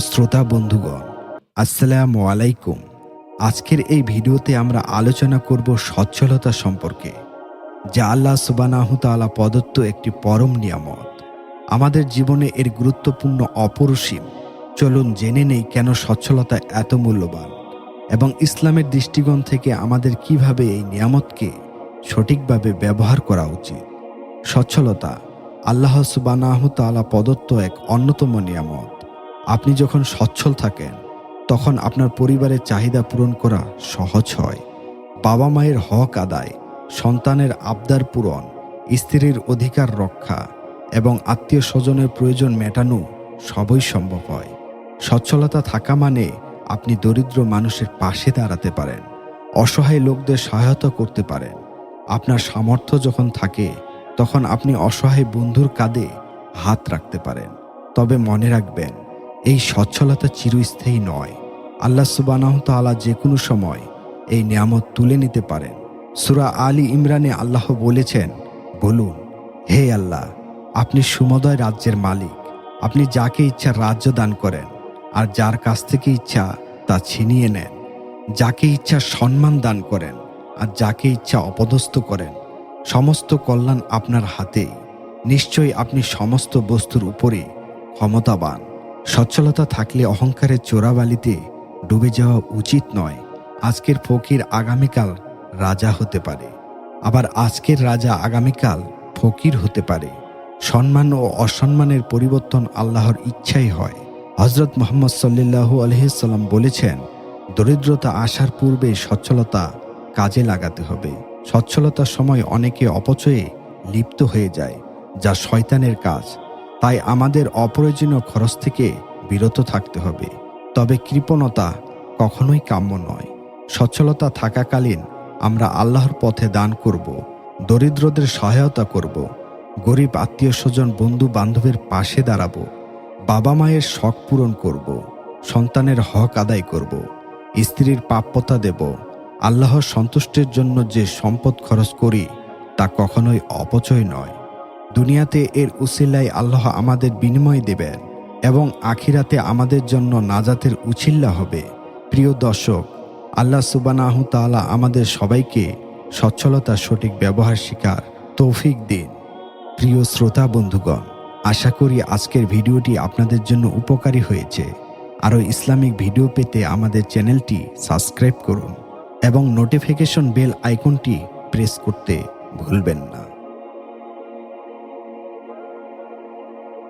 শ্রোতা বন্ধুগণ, আসসালামু আলাইকুম। আজকের এই ভিডিওতে আমরা আলোচনা করব সচ্ছলতা সম্পর্কে, যা আল্লাহ সুবানাহু তাআলা প্রদত্ত একটি পরম নিয়ামত। আমাদের জীবনে এর গুরুত্বপূর্ণ অপরসীম, চলুন জেনে নেই কেন সচ্ছলতা এত মূল্যবান এবং ইসলামের দৃষ্টিকোণ থেকে আমাদের কীভাবে এই নিয়ামতকে সঠিকভাবে ব্যবহার করা উচিত। সচ্ছলতা আল্লাহ সুবানাহ তাআলা প্রদত্ত এক অন্যতম নিয়ামত। আপনি যখন সচ্ছল থাকেন, তখন আপনার পরিবারের চাহিদা পূরণ করা সহজ হয়। বাবা মায়ের হক আদায়, সন্তানের আবদার পূরণ, স্ত্রীর অধিকার রক্ষা এবং আত্মীয় স্বজনের প্রয়োজন মেটানো সবই সম্ভব হয়। সচ্ছলতা থাকা মানে আপনি দরিদ্র মানুষের পাশে দাঁড়াতে পারেন, অসহায় লোকদের সহায়তা করতে পারেন। আপনার সামর্থ্য যখন থাকে, তখন আপনি অসহায় বন্ধুর কাঁধে হাত রাখতে পারেন। তবে মনে রাখবেন এই সচ্ছলতা চিরস্থায়ী নয়। আল্লাহ সুবানাহ তাআলা যে কোনো সময় এই নিয়ামত তুলে নিতে পারেন। সুরা আলী ইমরানে আল্লাহ বলেছেন, বলুন, হে আল্লাহ, আপনি সুমদয় রাজ্যের মালিক। আপনি যাকে ইচ্ছা রাজ্য দান করেন, আর যার কাছ থেকে ইচ্ছা তা ছিনিয়ে নেন। যাকে ইচ্ছা সম্মান দান করেন, আর যাকে ইচ্ছা অপদস্থ করেন, সমস্ত কল্যাণ আপনার হাতেই। নিশ্চয়ই আপনি সমস্ত বস্তুর উপরে ক্ষমতাবান। সচ্ছলতা থাকলে অহংকারের চোরাবালিতে ডুবে যাওয়া উচিত নয়। আজকের ফকির আগামীকাল রাজা হতে পারে। আবার আজকের রাজা আগামীকাল ফকির হতে পারে। সম্মান ও অসম্মানের পরিবর্তন আল্লাহর ইচ্ছাই হয়। হজরত মোহাম্মদ সাল্লাল্লাহু আলহিসাল্লাম বলেছেন, দরিদ্রতা আসার পূর্বে সচ্ছলতা কাজে লাগাতে হবে। সচ্ছলতার সময় অনেকে অপচয়ে লিপ্ত হয়ে যায়, যা শয়তানের কাজ। তাই আমাদের অপ্রয়োজনীয় খরচ থেকে বিরত থাকতে হবে। তবে কৃপণতা কখনোই কাম্য নয়। সচ্ছলতা থাকাকালীন আমরা আল্লাহর পথে দান করব, দরিদ্রদের সহায়তা করব, গরিব আত্মীয় স্বজন বন্ধু বান্ধবের পাশে দাঁড়াবো বাবা মায়ের শখ পূরণ করব, সন্তানের হক আদায় করব, স্ত্রীর প্রাপ্যতা দেব, আল্লাহর সন্তুষ্টের জন্য যে সম্পদ খরচ করি তা কখনোই অপচয় নয়। দুনিয়াতে এর উসিল্লায় আল্লাহ আমাদের বিনিময় দেবেন এবং আখিরাতে আমাদের জন্য নাজাতের উছিল্লা হবে। প্রিয় দর্শক, আল্লাহ সুবানাহ তাআলা আমাদের সবাইকে সচ্ছলতার সঠিক ব্যবহার শিকার তৌফিক দিন। প্রিয় শ্রোতা বন্ধুগণ, আশা করি আজকের ভিডিওটি আপনাদের জন্য উপকারী হয়েছে। আরও ইসলামিক ভিডিও পেতে আমাদের চ্যানেলটি সাবস্ক্রাইব করুন এবং নোটিফিকেশন বেল আইকনটি প্রেস করতে ভুলবেন না।